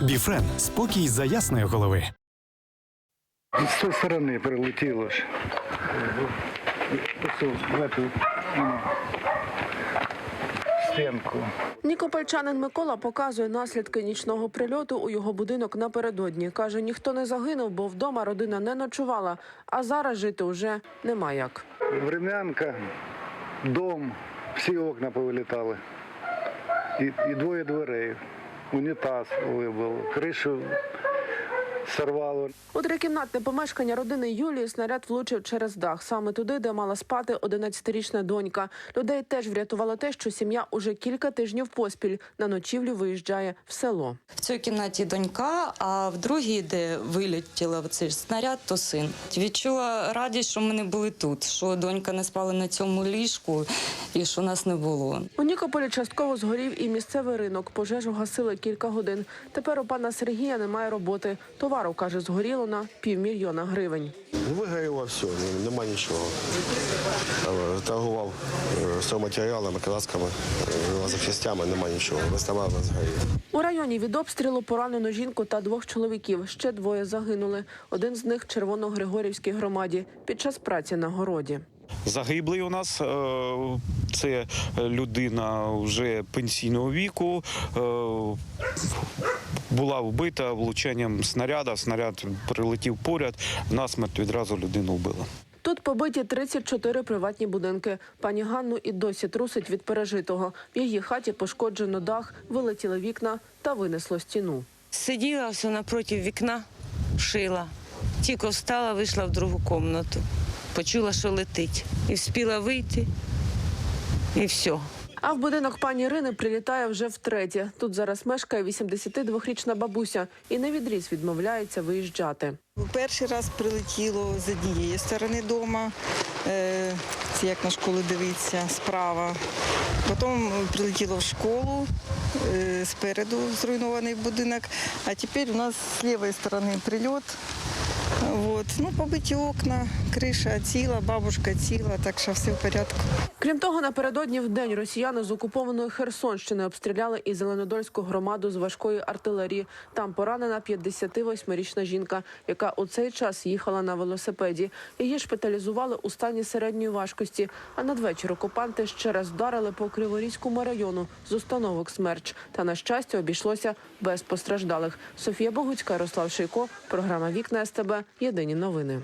Біфрен спокій за ясної голови. З цієї сторони прилетіло ж. В эту стінку. Нікопольчанин Микола показує наслідки нічного прильоту у його будинок напередодні. Каже, ніхто не загинув, бо вдома родина не ночувала, а зараз жити уже нема як. Врем'янка, дом, всі окна повилітали. І, і двоє дверей. Унітаз вибив, кришу сорвало. У трикімнатне помешкання родини Юлії снаряд влучив через дах, саме туди, де мала спати 11-річна донька. Людей теж врятувало те, що сім'я уже кілька тижнів поспіль на ночівлю виїжджає в село. В цій кімнаті донька, а в другій, де вилетіла цей снаряд, то син. Відчула радість, що ми не були тут, що донька не спала на цьому ліжку і що нас не було. У Нікополі частково згорів і місцевий ринок. Пожежу гасили кілька годин. Тепер у пана Сергія немає роботи. Товару каже, згоріло на півмільйона гривень. Вигоріло все, ні- нема нічого. Е, Торгував е, стройматеріалами, красками, е, запчастями, нема нічого. Виставав згорів. У районі від обстрілу поранено жінку та двох чоловіків. Ще двоє загинули. Один з них Червоногригорівській громаді під час праці на городі. Загиблий у нас е, це людина вже пенсійного віку. е, Була вбита влучанням снаряда. Снаряд прилетів поряд. Насмерть відразу людину вбила. Тут побиті 34 приватні будинки. Пані Ганну і досі трусить від пережитого. В її хаті пошкоджено дах, вилетіли вікна та винесло стіну. Сиділа все напроти вікна, шила. Тільки встала, вийшла в другу кімнату. Почула, що летить. І вспіла вийти, і все. А в будинок пані Ірини прилітає вже втретє. Тут зараз мешкає 82-річна бабуся і не відріз відмовляється виїжджати. Перший раз прилетіло з однієї сторони дома, е, це як на школу дивиться, справа. Потім прилетіло в школу, е, спереду зруйнований будинок, а тепер у нас з лівої сторони прильот. Вот. Ну, побиті окна, криша ціла, бабушка ціла, так що все в порядку. Крім того, напередодні в день росіяни з окупованої Херсонщини обстріляли і Зеленодольську громаду з важкої артилерії. Там поранена 58-річна жінка, яка у цей час їхала на велосипеді. Її шпиталізували у стані середньої важкості. А надвечір окупанти ще раз вдарили по Криворізькому району з установок «Смерч». Та на щастя обійшлося без постраждалих. Софія Богуцька, Ярослав Шийко, програма Вікна СТБ. Єдині новини.